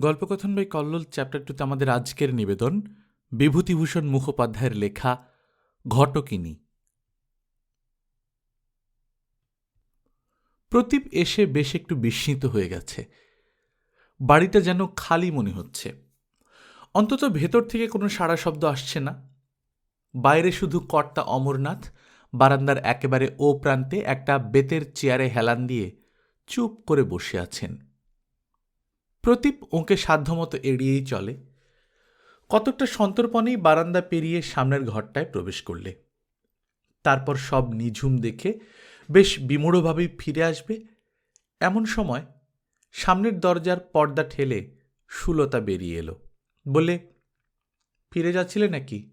গল্পকথন by Kallol chapter টুতে আমাদের আজকের নিবেদন, বিভূতিভূষণ মুখোপাধ্যায়ের লেখা, ঘটকিনী। প্রদীপ এসে বেশ একটু বিস্মিত হয়ে গেছে। বাড়িটা যেন খালি মনে হচ্ছে। অন্তত ভেতর থেকে কোনো সাড়া শব্দ আসছে না। বাইরে শুধু কর্তা অমরনাথ, বারান্দার একেবারে ও প্রান্তে একটা বেতের চেয়ারে হেলান দিয়ে চুপ করে বসে আছেন। প্রদীপ ওকে সাধ্যমতো এড়িয়েই চলে। কতকটা সন্তর্পণেই বারান্দা পেরিয়ে সামনের ঘরটায় প্রবেশ করলে। তারপর সব নিঝুম দেখে বেশ বিমূঢ়ভাবেই ফিরে আসবে। এমন সময় সামনের দরজার পর্দা ঠেলে সুলতা বেরিয়ে এলো। বলে, ফিরে যাচ্ছিলে নাকি?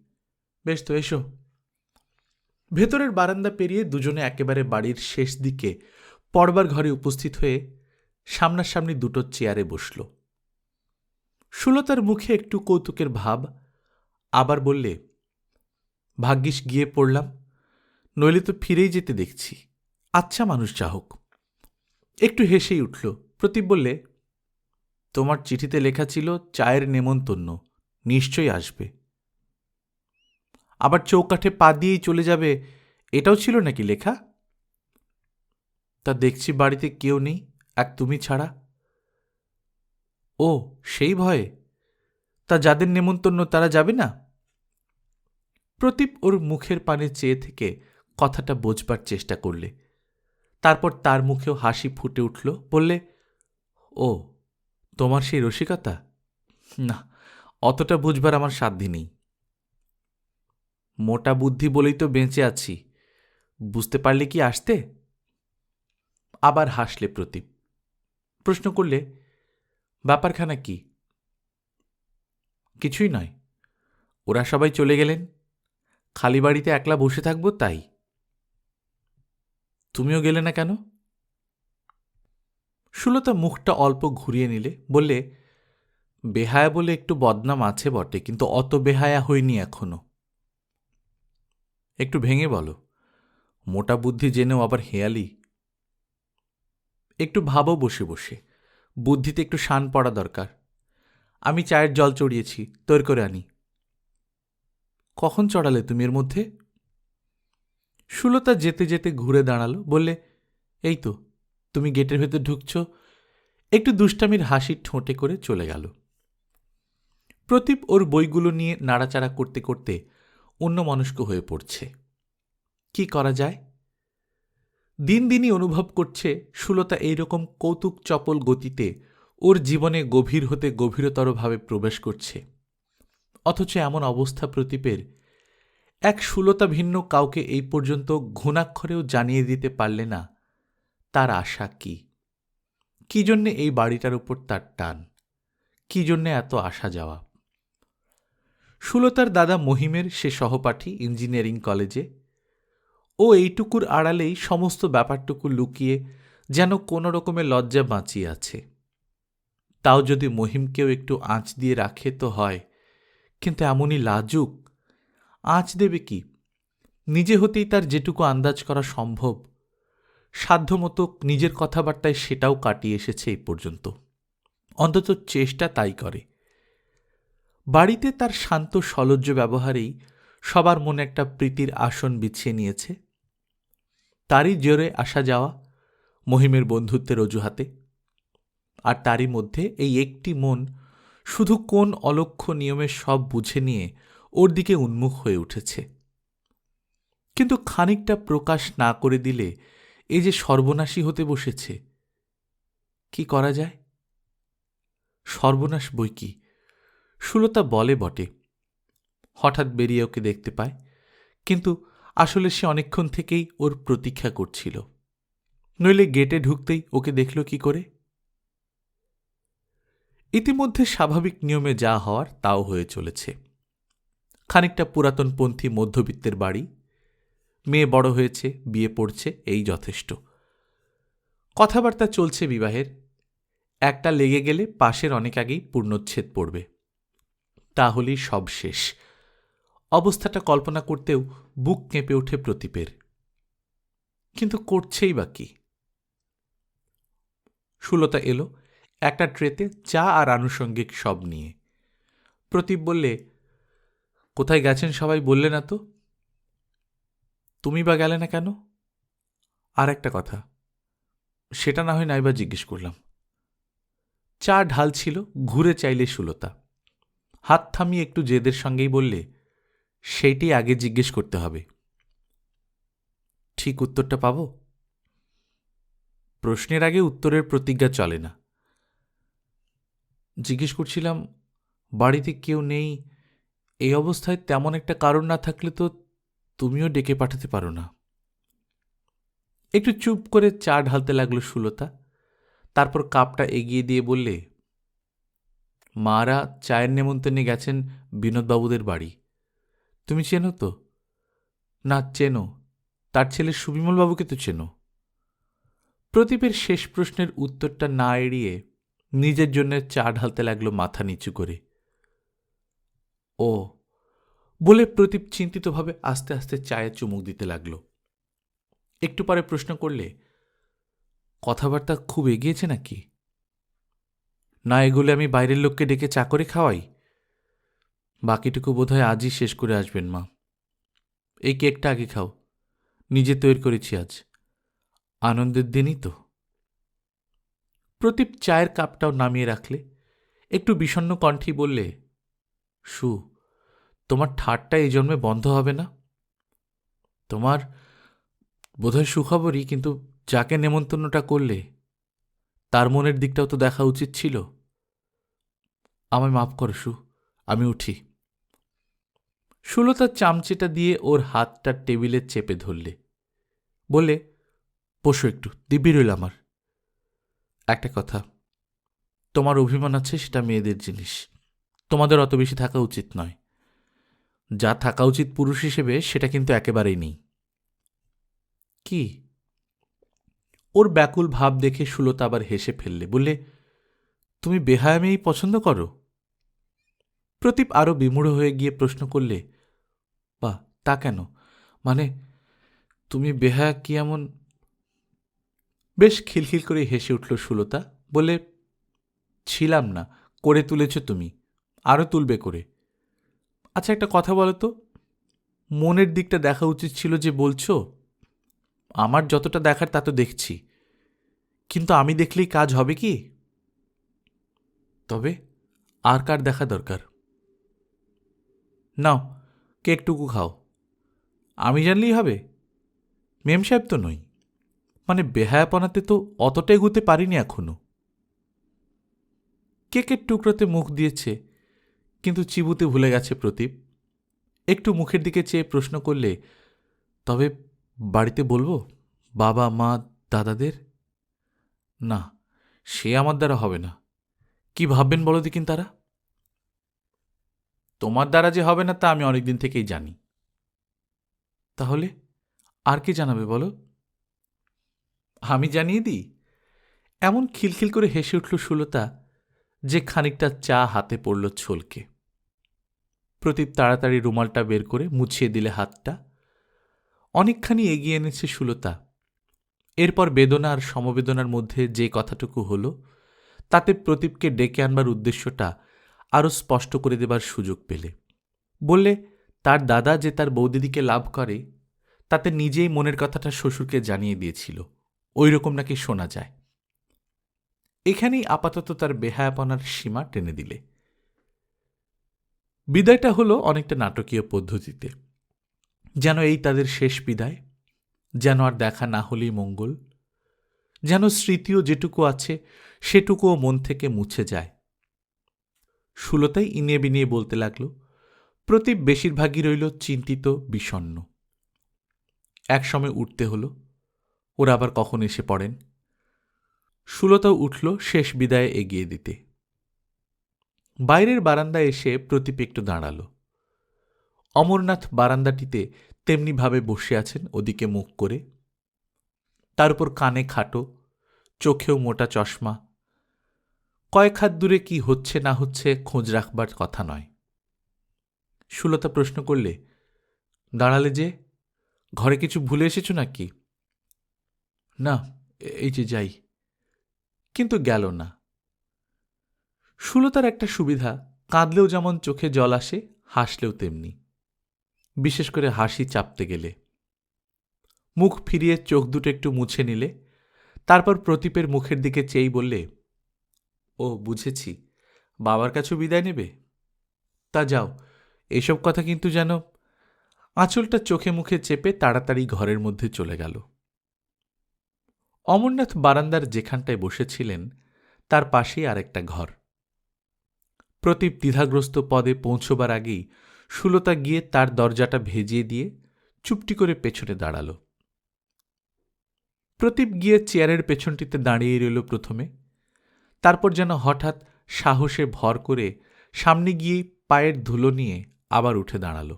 বেশ তো, এসো। ভেতরের বারান্দা পেরিয়ে দুজনে একেবারে বাড়ির শেষ দিকে পড়বার ঘরে উপস্থিত হয়ে সামনাসামনি দুটো চেয়ারে বসল। সুলতার মুখে একটু কৌতুকের ভাব, আবার বললে, ভাগ্যিস গিয়ে পড়লাম, নইলে তো ফিরেই যেতে দেখছি। আচ্ছা মানুষ যা হোক। একটু হেসেই উঠল। প্রতীপ বললে, তোমার চিঠিতে লেখা ছিল, চায়ের নেমন্তন্ন, নিশ্চয়ই আসবে। আবার চৌকাঠে পা দিয়েই চলে যাবে, এটাও ছিল নাকি লেখা? তা দেখছি বাড়িতে কেউ নেই। এক তুমি ছাড়া? ও, সেই ভয়ে? তা যাদের নেমন্তন্ন তারা যাবে না? প্রদীপ ওর মুখের পানে চেয়ে থেকে কথাটা বোঝবার চেষ্টা করলে। তারপর তার মুখেও হাসি ফুটে উঠল, বললে, ও, তোমার সেই রসিকতা? না, অতটা বুঝবার আমার সাধ্যি নেই। মোটা বুদ্ধি বলেই তো বেঁচে আছি। বুঝতে পারলে কি আসতে? আবার হাসলে প্রদীপ। প্রশ্ন করলে, ব্যাপারখানা কি? কিছুই নয়। ওরা সবাই চলে গেলেন। খালি বাড়িতে একলা বসে থাকব তাই। তুমিও গেলে না কেন? সুলতা মুখটা অল্প ঘুরিয়ে নিলে, বললে, বেহায়া বলে একটু বদনাম আছে বটে, কিন্তু অত বেহায়া হয়নি এখনও। একটু ভেঙে বলো। মোটা বুদ্ধি জেনেও আবার হেয়ালি একটু ভাবো বসে বসে। বুদ্ধিতে একটু শান পড়া দরকার। আমি চায়ের জল চড়িয়েছি, তৈর করে আনি। কখন চড়ালে তুমি এর মধ্যে? সুলতা যেতে যেতে ঘুরে দাঁড়াল, বললে, এই তো, তুমি গেটের ভেতর ঢুকছ। একটু দুষ্টামির হাসি ঠোঁটে করে চলে গেল। প্রদীপ ওর বইগুলো নিয়ে নাড়াচাড়া করতে করতে অন্য মনস্ক হয়ে পড়ছে। কি করা যায়? দিন দিনই অনুভব করছে সুলতা এইরকম কৌতুক চপল গতিতে ওর জীবনে গভীর হতে গভীরতরভাবে প্রবেশ করছে। অথচ এমন অবস্থা প্রতীপের। এক সুলতা ভিন্ন কাউকে এই পর্যন্ত ঘুণাক্ষরেও জানিয়ে দিতে পারলে না, তার আশা কি? কি জন্যে এই বাড়িটার উপর তার টান? কি জন্যে এত আসা যাওয়া? সুলতার দাদা মহিমের সে সহপাঠী ইঞ্জিনিয়ারিং কলেজে ও এইটুকুর আড়ালেই সমস্ত ব্যাপারটুকু লুকিয়ে যেন কোনো রকমের লজ্জা বাঁচিয়ে আছে। তাও যদি মহিমকেও একটু আঁচ দিয়ে রাখে তো হয়, কিন্তু এমনই লাজুক। আঁচ দেবে কি? নিজে হতেই তার যেটুকু আন্দাজ করা সম্ভব। সাধ্যমতো নিজের কথাবার্তায় সেটাও কাটিয়ে এসেছে এই পর্যন্ত। অন্তত চেষ্টা তাই করে। বাড়িতে তার শান্ত সলজ্জ ব্যবহারেই সবার মনে একটা প্রীতির আসন বিছিয়ে নিয়েছে। তারই জোরে আসা যাওয়া মহিমের বন্ধুত্বের অজুহাতে। আর তারই মধ্যে এই একটি মন শুধু কোন অলক্ষ্য নিয়মে সব বুঝে নিয়ে ওর দিকে উন্মুখ হয়ে উঠেছে। কিন্তু খানিকটা প্রকাশ না করে দিলে এ যে সর্বনাশী হতে বসেছে, কি করা যায়? সর্বনাশ বই কি? সুলতা বলে বটে হঠাৎ বেরিয়ে ওকে দেখতে পায়। কিন্তু আসলে সে অনেকক্ষণ থেকেই ওর প্রতীক্ষা করছিল। নইলে গেটে ঢুকতেই ওকে দেখল কি করে। ইতিমধ্যে স্বাভাবিক নিয়মে যা হওয়ার তাও হয়ে চলেছে। খানিকটা পুরাতনপন্থী মধ্যবিত্তের বাড়ি। মেয়ে বড় হয়েছে, বিয়ে পড়ছে, এই যথেষ্ট। কথাবার্তা চলছে বিবাহের। একটা লেগে গেলে পাশের অনেক আগেই পূর্ণচ্ছেদ পড়বে। তাহলেই সব শেষ। অবস্থাটা কল্পনা করতেও বুক কেঁপে ওঠে প্রতীপের কিন্তু করছেই বা কি? সুলতা এলো একটা ট্রেতে চা আর আনুষঙ্গিক সব নিয়ে। প্রদীপ বললে, কোথায় গেছেন সবাই বললে না তো? তুমি বা গেলে না কেন? আর একটা কথা, সেটা না হয় নাইবা জিজ্ঞেস করলাম। চা ঢাল ছিল, ঘুরে চাইলে সুলতা। হাত থামিয়ে একটু জেদের সঙ্গেই বললে সেইটি আগে জিজ্ঞেস করতে হবে। ঠিক উত্তরটা পাব? প্রশ্নের আগে উত্তরের প্রতিজ্ঞা চলে না। জিজ্ঞেস করছিলাম, বাড়িতে কেউ নেই, এই অবস্থায় তেমন একটা কারণ না থাকলে তো তুমিও ডেকে পাঠাতে পারো না। একটু চুপ করে চা ঢালতে লাগল সুলতা। তারপর কাপটা এগিয়ে দিয়ে বললে, মারা চায়ের নেমন্তন্নে গেছেন বিনোদবাবুদের বাড়ি। তুমি চেনো তো? না, চেনো। তার ছেলে সুবিমলবাবুকে তো চেনো। প্রদীপের শেষ প্রশ্নের উত্তরটা না এড়িয়ে নিজের জন্য চা ঢালতে লাগল মাথা নিচু করে। ও, বলে প্রদীপ চিন্তিতভাবে আস্তে আস্তে চায়ে চুমুক দিতে লাগল। একটু পরে প্রশ্ন করলে, কথাবার্তা খুব এগিয়েছে নাকি? না এগুলো আমি বাইরের লোককে ডেকে চা করে খাওয়াই? বাকিটুকু বোধহয় আজই শেষ করে আসবেন, মা। এই কেকটা আগে খাও। নিজে তৈরি করেছি আজ। আনন্দের দিনই তো। প্রদীপ চায়ের কাপটাও নামিয়ে রাখলে, একটু বিষণ্ণ কণ্ঠেই বললে, সু, তোমার ঠাট্টা এই জন্মে বন্ধ হবে না? তোমার বোধহয় সুখবরই, কিন্তু যাকে নেমন্তন্নটা করলে, তার মনের দিকটাও তো দেখা উচিত ছিল। আমায় মাফ করো, সু, আমি উঠি। সুলতার চামচেটা দিয়ে ওর হাতটা টেবিলে চেপে ধরলে। বলে বসো একটু, দিব্যি রইল আমার। একটা কথা, তোমার অভিমান আছে সেটা মেয়েদের জিনিস। তোমাদের অত বেশি থাকা উচিত নয়। যা থাকা উচিত পুরুষ হিসেবে সেটা কিন্তু একেবারেই নেই। কি? ওর ব্যাকুল ভাব দেখে সুলতা আবার হেসে ফেললে, বললে, তুমি বেহায়ামেই পছন্দ করো? প্রদীপ আরও বিমূঢ় হয়ে গিয়ে প্রশ্ন করলে, বা, তা কেন? মানে তুমি বেহা কি এমন? বেশ খিলখিল করে হেসে উঠল সুলতা, বলে, ছিলাম না, করে তুলেছ তুমি আরও তুলবে করে। আচ্ছা একটা কথা বলো তো, মনের দিকটা দেখা উচিত ছিল যে বলছো, আমার যতটা দেখার তা তো দেখছি, কিন্তু আমি দেখলেই কাজ হবে কি? তবে আর কার দেখা দরকার? নাও, কেকটুকু খাও। আমি জানলেই হবে। মেম সাহেব তো নই। মানে বেহায়াপনাতে তো অতটা এগুতে পারিনি এখনও। কেকের টুকরোতে মুখ দিয়েছে, কিন্তু চিবুতে ভুলে গেছে প্রদীপ। একটু মুখের দিকে চেয়ে প্রশ্ন করলে, তবে বাড়িতে বলব, বাবা, মা, দাদাদের? না, সে আমার দ্বারা হবে না। কি ভাববেন বলো দেখিন তারা? তোমার দ্বারা যে হবে না তা আমি অনেকদিন থেকেই জানি। তাহলে আর কে জানাবে বলো? আমি জানিয়ে দিই, এমন খিলখিল করে হেসে উঠল সুলতা, যে খানিকটা চা হাতে পড়ল ছলকে। প্রদীপ তাড়াতাড়ি রুমালটা বের করে মুছিয়ে দিলে হাতটা। অনেকখানি এগিয়ে এনেছে সুলতা। এরপর বেদনা আর সমবেদনার মধ্যে যে কথাটুকু হল, তাতে প্রদীপকে ডেকে আনবার উদ্দেশ্যটা আরও স্পষ্ট করে দেবার সুযোগ পেলে। বললে, তার দাদা যে তার বৌদিদিকে লাভ করে, তাতে নিজেই মনের কথাটা শ্বশুরকে জানিয়ে দিয়েছিল। ওই রকম নাকি শোনা যায়। এখানেই আপাতত তার বেহায়াপনার সীমা টেনে দিলে। বিদায়টা হলো অনেকটা নাটকীয় পদ্ধতিতে। যেন এই তাদের শেষ বিদায়, যেন আর দেখা না হলেই মঙ্গল, যেন স্মৃতিও যেটুকু আছে, সেটুকুও মন থেকে মুছে যায়। সুলতাই ইনিয়ে বিনিয়ে বলতে লাগল প্রতীপ বেশিরভাগই রইল চিন্তিত বিষণ্ন একসময় উঠতে হলো, ওরা আবার কখন এসে পড়েন? সুলতাও উঠল শেষ বিদায়ে এগিয়ে দিতে। বাইরের বারান্দায় এসে প্রতীপ একটু দাঁড়াল। অমরনাথ বারান্দাটিতে তেমনিভাবে বসে আছেন ওদিকে মুখ করে। তার উপর কানে খাটো, চোখেও মোটা চশমা কয়েক হাত দূরে কি হচ্ছে না হচ্ছে খোঁজ রাখবার কথা নয়। সুলতা প্রশ্ন করলে, দাঁড়ালে যে, ঘরে কিছু ভুলে এসেছ নাকি? না, এই যে যাই। কিন্তু গেল না। সুলতার একটা সুবিধা, কাঁদলেও যেমন চোখে জল আসে, হাসলেও তেমনি। বিশেষ করে হাসি চাপতে গেলে। মুখ ফিরিয়ে চোখ দুটো একটু মুছে নিলে, তারপর প্রদীপের মুখের দিকে চেয়েই বললে ও বুঝেছি। বাবার কাছেও বিদায় নেবে? তা যাও, এসব কথা কিন্তু যেন আঁচলটা চোখে মুখে চেপে তাড়াতাড়ি ঘরের মধ্যে চলে গেল। অমরনাথ বারান্দার যেখানটায় বসেছিলেন, তার পাশেই আরেকটা ঘর। প্রতীপ দ্বিধাগ্রস্ত পদে পৌঁছবার আগেই সুলতা গিয়ে তার দরজাটা ভেজিয়ে দিয়ে চুপটি করে পেছনে দাঁড়াল। প্রতীপ গিয়ে চেয়ারের পেছনটিতে দাঁড়িয়ে রইল প্রথমে। তারপর যেন হঠাৎ সাহসে ভর করে সামনে গিয়ে পায়ের ধুলো নিয়ে আবার উঠে দাঁড়াল।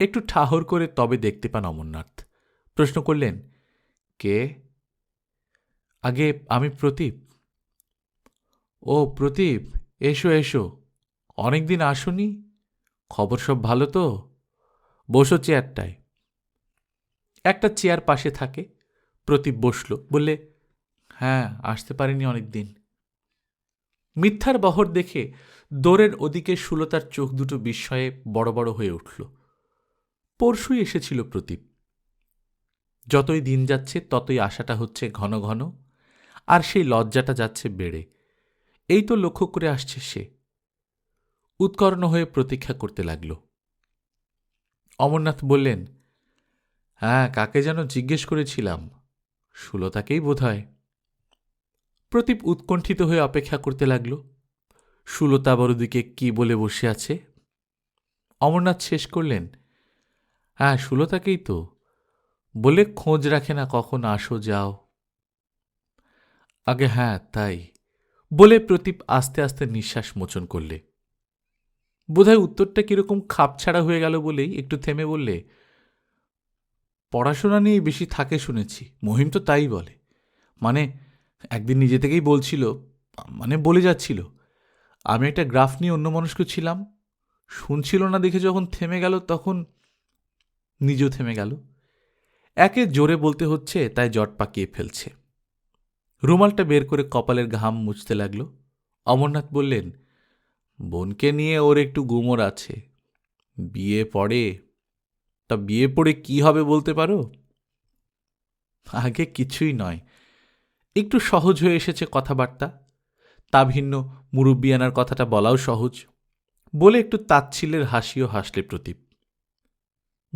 একটু ঠাহর করে তবে দেখতে পান অমরনাথ। প্রশ্ন করলেন, কে? আগে আমি প্রদীপ ও প্রদীপ এসো এসো। অনেকদিন আসনি? খবর সব ভালো তো? বসো চেয়ারটায়। একটা চেয়ার পাশে থাকে। প্রতীপ বসল, বললে হ্যাঁ আসতে পারিনি অনেক দিন মিথ্যার বহর দেখে দোরের ওদিকে সুলতার চোখ দুটো বিস্ময়ে বড় বড় হয়ে উঠল। পরশুই এসেছিল প্রদীপ। যতই দিন যাচ্ছে, ততই আশাটা হচ্ছে ঘন ঘন, আর সেই লজ্জাটা যাচ্ছে বেড়ে। এই তো লক্ষ্য করে আসছে সে। উৎকর্ণ হয়ে প্রতীক্ষা করতে লাগল। অমরনাথ বললেন হ্যাঁ কাকে যেন জিজ্ঞেস করেছিলাম। সুলতাকেই বোধ হয় প্রদীপ উৎকণ্ঠিত হয়ে অপেক্ষা করতে লাগল। সুলতা বড়দিকে কি বলে বসে আছে? অমরনাথ শেষ করলেন হ্যাঁ সুলতাকেই তো। বলে খোঁজ রাখে না কখন আসো যাও। আগে হ্যাঁ তাই। বলে প্রদীপ আস্তে আস্তে নিঃশ্বাস মোচন করলে। বোধহয় উত্তরটা কীরকম খাপছাড়া হয়ে গেল বলেই একটু থেমে বললে, পড়াশোনা নিয়ে বেশি থাকে শুনেছি, মহিম তো তাই বলে। মানে একদিন নিজে থেকেই বলছিল মানে বলে যাচ্ছিল, আমি একটা গ্রাফ নিয়ে অন্য মনস্ক ছিলাম। শুনছিল না দেখে যখন থেমে গেল, তখন নিজেও থেমে গেল। একে জোরে বলতে হচ্ছে, তাই জট পাকিয়ে ফেলছে। রুমালটা বের করে কপালের ঘাম মুছতে লাগল। অমরনাথ বললেন, বোনকে নিয়ে ওর একটু গুমর আছে। বিয়ে পড়ে? তা বিয়ে পড়ে কি হবে বলতে পারো? আগে কিছুই নয়। একটু সহজ হয়ে এসেছে কথাবার্তা। তা ভিন্ন মুরব্বিয়ানার কথাটা বলাও সহজ। বলে একটু তাচ্ছিলের হাসিও হাসলে প্রদীপ।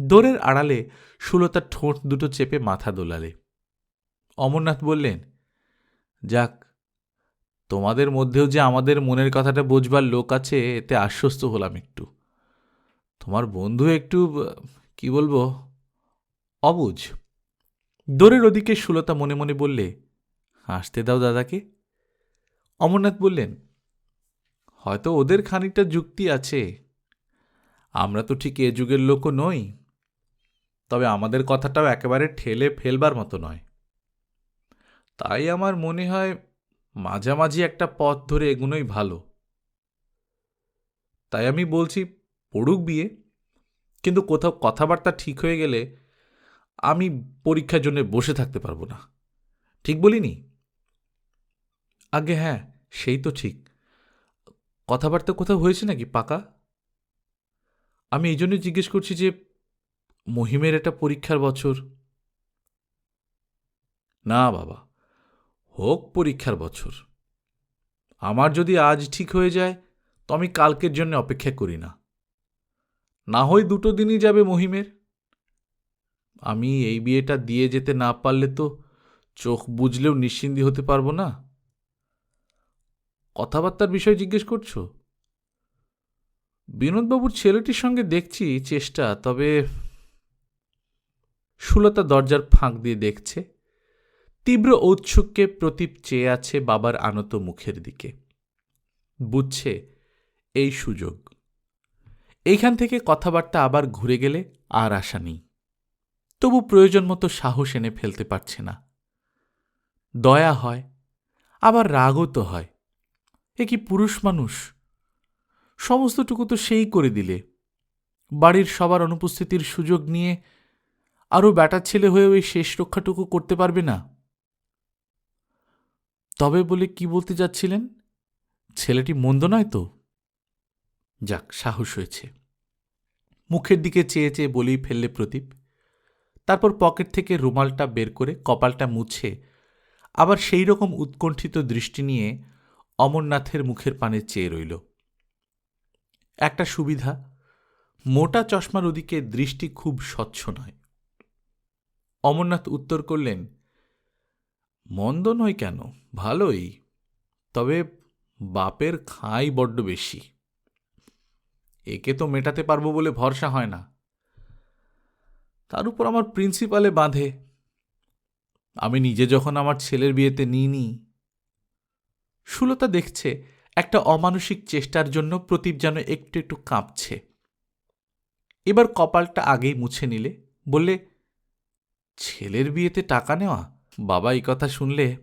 দোরের আড়ালে সুলতার ঠোঁট দুটো চেপে মাথা দোলালে। অমরনাথ বললেন, যাক, তোমাদের মধ্যেও যে আমাদের মনের কথাটা বোঝবার লোক আছে, এতে আশ্বস্ত হলাম একটু। তোমার বন্ধু একটু, কি বলব, অবুঝ। দোরের ওদিকে সুলতা মনে মনে বললে হাসতে দাও দাদাকে। অমরনাথ বললেন, হয়তো ওদের খানিকটা যুক্তি আছে। আমরা তো ঠিক এ যুগের লোকও নই। তবে আমাদের কথাটাও একেবারে ঠেলে ফেলবার মতো নয়। তাই আমার মনে হয় মাঝামাঝি একটা পথ ধরে এগুনোই ভালো। তাই আমি বলছি, পড়ুক বিয়ে। কিন্তু কোথাও কথাবার্তা ঠিক হয়ে গেলে আমি পরীক্ষার জন্য বসে থাকতে পারব না। ঠিক বলিনি? আগে হ্যাঁ সেই তো ঠিক। কথাবার্তা কোথাও হয়েছে নাকি, পাকা? আমি এই জন্যই জিজ্ঞেস করছি যে, মহিমের এটা পরীক্ষার বছর। না বাবা, হোক পরীক্ষার বছর। আমার যদি আজ ঠিক হয়ে যায়, তো আমি কালকের জন্য অপেক্ষা করি না। না হয় দুটো দিনই যাবে মহিমের। আমি এই বিয়েটা দিয়ে যেতে না পারলে তো চোখ বুঝলেও নিশ্চিন্দি হতে পারব না। কথাবার্তার বিষয় জিজ্ঞেস করছ? বিনোদবাবুর ছেলেটির সঙ্গে দেখছি চেষ্টা, তবে সুলতা দরজার ফাঁক দিয়ে দেখছে। তীব্র ঔৎসুক্যে প্রতীপ চেয়ে আছে বাবার আনত মুখের দিকে। বুঝছে, এই সুযোগ। এইখান থেকে কথাবার্তা আবার ঘুরে গেলে আর আশা নেই। তবু প্রয়োজন মতো সাহস এনে ফেলতে পারছে না। দয়া হয়, আবার রাগও তো হয়। এ কি পুরুষ মানুষ? সমস্তটুকু তো সেই করে দিলে। বাড়ির সবার অনুপস্থিতির সুযোগ নিয়ে আরও ব্যাটার ছেলে হয়ে ওই শেষ রক্ষাটুকু করতে পারবে না। তবে বলে কি বলতে যাচ্ছিলেন? ছেলেটি মন্দ নয় তো? যাক, সাহস হয়েছে। মুখের দিকে চেয়ে চেয়ে বলেই ফেললে প্রদীপ। তারপর পকেট থেকে রুমালটা বের করে কপালটা মুছে আবার সেই রকম উৎকণ্ঠিত দৃষ্টি নিয়ে অমরনাথের মুখের পানে চেয়ে রইল। একটা সুবিধা, মোটা চশমার ওদিকে দৃষ্টি খুব স্বচ্ছ নয়। অমরনাথ উত্তর করলেন, মন্দ নয় কেন? ভালোই। তবে বাপের খাই বড্ড বেশি। একে তো মেটাতে পারব বলে ভরসা হয় না। তার উপর আমার প্রিন্সিপালে বাঁধে। আমি নিজে যখন আমার ছেলের বিয়েতে নিইনি সুলতা দেখছে একটা অমানসিক চেষ্টার জন্য প্রদীপ যেন একটু একটু কাঁপছে। এবার কপালটা আগেই মুছে নিলে, বললে, ছেলের বিয়েতে টাকা নেওয়া? বাবা এই কথা শুনলে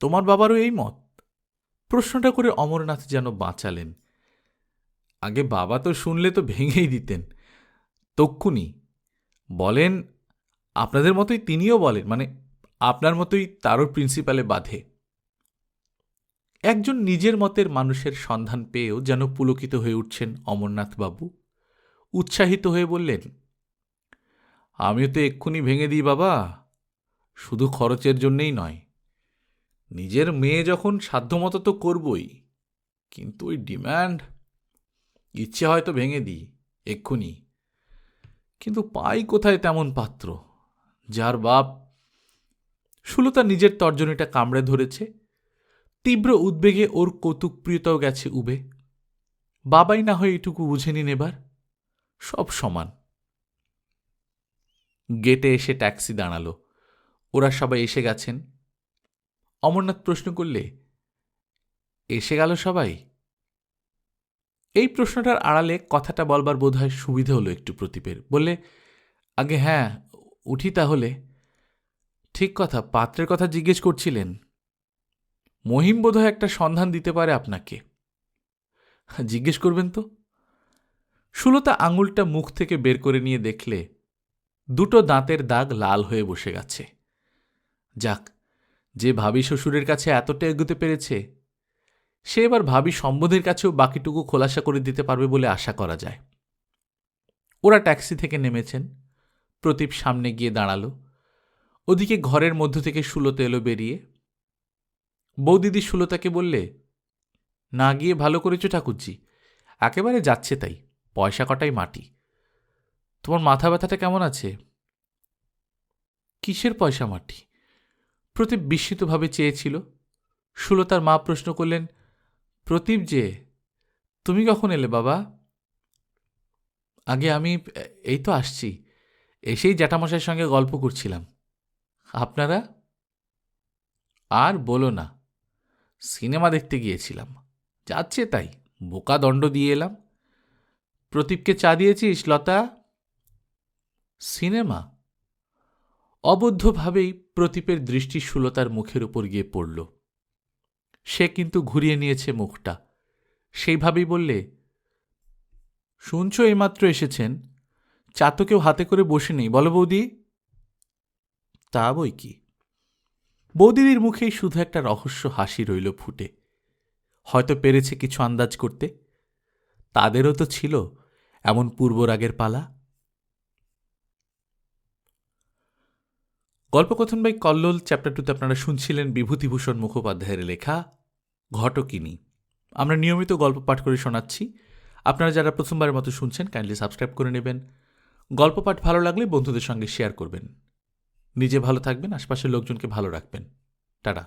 তোমার বাবারও এই মত? প্রশ্নটা করে অমরনাথ যেন বাঁচালেন। আগে বাবা তো শুনলে তো ভেঙেই দিতেন। তক্ষুনি বলেন, আপনাদের মতোই তিনিও বলেন মানে আপনার মতোই তারও প্রিন্সিপালে বাধে। একজন নিজের মতের মানুষের সন্ধান পেয়েও যেন পুলকিত হয়ে উঠছেন অমরনাথবাবু। উৎসাহিত হয়ে বললেন, আমিও তো এক্ষুনি ভেঙে দিই বাবা। শুধু খরচের জন্যেই নয়। নিজের মেয়ে যখন সাধ্যমতো তো করবই, কিন্তু ওই ডিম্যান্ড, ইচ্ছে হয়তো ভেঙে দিই, এক্ষুনি। কিন্তু পাই কোথায় তেমন পাত্র? যার বাপ সুলতা নিজের তর্জনীটা কামড়ে ধরেছে তীব্র উদ্বেগে ওর কৌতুকপ্রিয়তাও গেছে উবে। বাবাই না হয় এটুকু বুঝে নিন এবার। সব সমান। গেটে এসে ট্যাক্সি দাঁড়াল। ওরা সবাই এসে গেছেন। অমরনাথ প্রশ্ন করলে, এসে গেল সবাই? এই প্রশ্নটার আড়ালে কথাটা বলবার বোধহয় সুবিধে হলো একটু প্রদীপের। বললে, আগে হ্যাঁ উঠি তাহলে। ঠিক কথা, পাত্রের কথা জিজ্ঞেস করছিলেন। মহিম বোধহয় একটা সন্ধান দিতে পারে আপনাকে। জিজ্ঞেস করবেন তো? সুলতা আঙুলটা মুখ থেকে বের করে নিয়ে দেখলে দুটো দাঁতের দাগ লাল হয়ে বসে গেছে। যাক, যে ভাবি শ্বশুরের কাছে এতটা এগোতে পেরেছে, সে এবার ভাবি সম্বোধের কাছেও বাকিটুকু খোলাসা করে দিতে পারবে বলে আশা করা যায়। ওরা ট্যাক্সি থেকে নেমেছেন, প্রদীপ সামনে গিয়ে দাঁড়াল, ওদিকে ঘরের মধ্য থেকে সুলতে এলো বেরিয়ে। বৌদিদি সুলতাকে বললে, না গিয়ে ভালো করেছ ঠাকুরজি, একেবারে যাচ্ছে তাই, পয়সা কটাই মাটি। তোমার মাথা ব্যথাটা কেমন আছে? কিসের পয়সা মাটি? প্রদীপ বিস্মিতভাবে চেয়েছিল। সুলতার মা প্রশ্ন করলেন প্রদীপ যে, তুমি কখন এলে বাবা? আগে আমি, এই তো আসছি, এসেই জ্যাঠামশাইয়ের সঙ্গে গল্প করছিলাম। আপনারা? আর বলো না সিনেমা দেখতে গিয়েছিলাম। যাচ্ছে তাই, বোকা দণ্ড দিয়ে এলাম। প্রদীপকে চা দিয়েছিস, লতা? সিনেমা? অবদ্ধভাবেই প্রদীপের দৃষ্টি সুলতার মুখের উপর গিয়ে পড়ল। সে কিন্তু ঘুরিয়ে নিয়েছে মুখটা। সেইভাবেই বললে, শুনছ, এইমাত্র এসেছেন। চা তো কেউ হাতে করে বসে নেই বলো বৌদি। তা বই কি? বৌদিদির মুখেই শুধু একটা রহস্য হাসি রইল ফুটে। হয়তো পেরেছে কিছু আন্দাজ করতে। তাদেরও তো ছিল এমন পূর্বরাগের পালা। গল্পকথন বাই কল্লোল, চ্যাপ্টার টুতে আপনারা শুনছিলেন বিভূতিভূষণ মুখোপাধ্যায়ের লেখা ঘটকিনী। আমরা নিয়মিত গল্প পাঠ করে শোনাচ্ছি। আপনারা যারা প্রথমবারের মতো শুনছেন কাইন্ডলি সাবস্ক্রাইব করে নেবেন। গল্প পাঠ ভালো লাগলে বন্ধুদের সঙ্গে শেয়ার করবেন। নিজে ভালো থাকবেন আশপাশের লোকজনকে ভালো রাখবেন। টাটা।